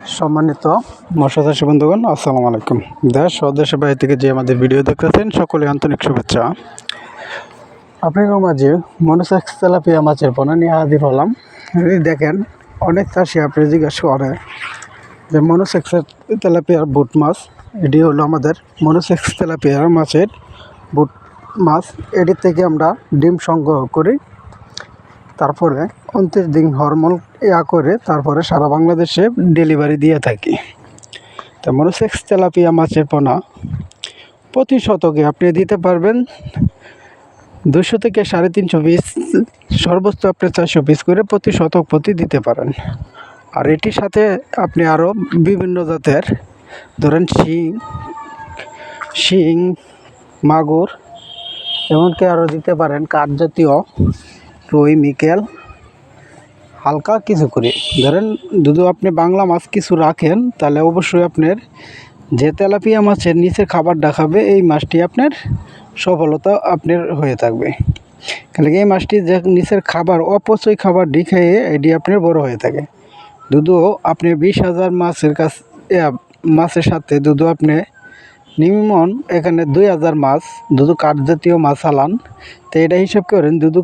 সম্মানিত মৎস্য চাষী বন্ধুগণ, আসসালামু আলাইকুম। দেশ ও দেশের বাইরে থেকে যে আমাদের ভিডিও দেখতেছেন, সকলে আন্তরিক শুভেচ্ছা। আপনাদের মাঝে মনোসেক্স তেলাপিয়া মাছের পোনা নিয়ে হাজির হলাম। দেখেন, অনেক চাষি আপনি জিজ্ঞাসা করে যে মনোসেক্সের তেলাপিয়ার বুট মাছ, এটি হলো আমাদের মনোসেক্স তেলাপিয়ার মাছের বুট মাছ। এটির থেকে আমরা ডিম সংগ্রহ করি। তারপরে উনত্রিশ দিন হরমোন ইয়া করে তারপরে সারা বাংলাদেশে ডেলিভারি দিয়ে থাকি। তো মনোসেক্স তেলাপিয়া মাছের পোনা প্রতি শতকে আপনি দিতে পারবেন দুশো থেকে সাড়ে তিনশো পিস, সর্বোচ্চ আপনি চারশো পিস করে প্রতি শতক প্রতি দিতে পারেন। আর এটির সাথে আপনি আরও বিভিন্ন জাতের, ধরেন শিং শিং, মাগুর, এমনকি আরও দিতে পারেন কাঠ জাতীয় রুই, মিকেল। হালকা কিছু করে। ধরেন যদি আপনি বাংলা মাছ কিছু রাখেন, তাহলে অবশ্যই আপনার যে তেলাপিয়া মাছের নিচে খাবার দেখাবে এই মাছটি আপনার সফলতা আপনার হয়ে থাকবে। কেন কি এই মাছটি যে নিচের খাবার, অপচয় খাবার ডি খেয়ে এটি আপনার বড় হয়ে থাকে। দুধও আপনি বিশ হাজার মাছের কাছ মাছের সাথে দুধও আপনি নিমিমন এখানে দুই হাজার মাছ দুধু কাঠ জাতীয় মাছ আলান তো এটা হিসাব করেন দুধু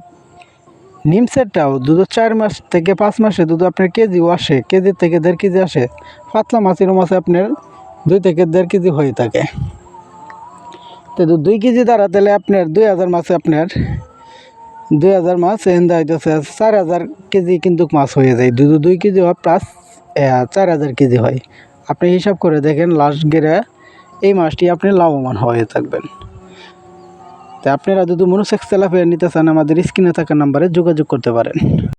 নিম সেটটাও দুধ চার মাস থেকে পাঁচ মাসে দুধ আপনার কেজিও আসে, কেজি থেকে দেড় কেজি আসে। পাতলা মাছের মাছে আপনার দুই থেকে দেড় কেজি হয়ে থাকে। তো দুই কেজি দ্বারা তাহলে আপনার দুই হাজার মাছে আপনার দুই হাজার মাছ এন্দা হইতেছে চার হাজার কেজি কিন্তু মাছ হয়ে যায়। দুধ দুই কেজি হয় প্লাস চার হাজার কেজি হয়। আপনি হিসাব করে দেখেন, লাস্ট গেরে এই মাছটি আপনি লাভবান হয়ে থাকবেন। আপনারা যদি মনোসেক্স তেলাপিয়া নিতে চান আমাদের স্ক্রিনে থাকা নাম্বারে যোগাযোগ করতে পারেন।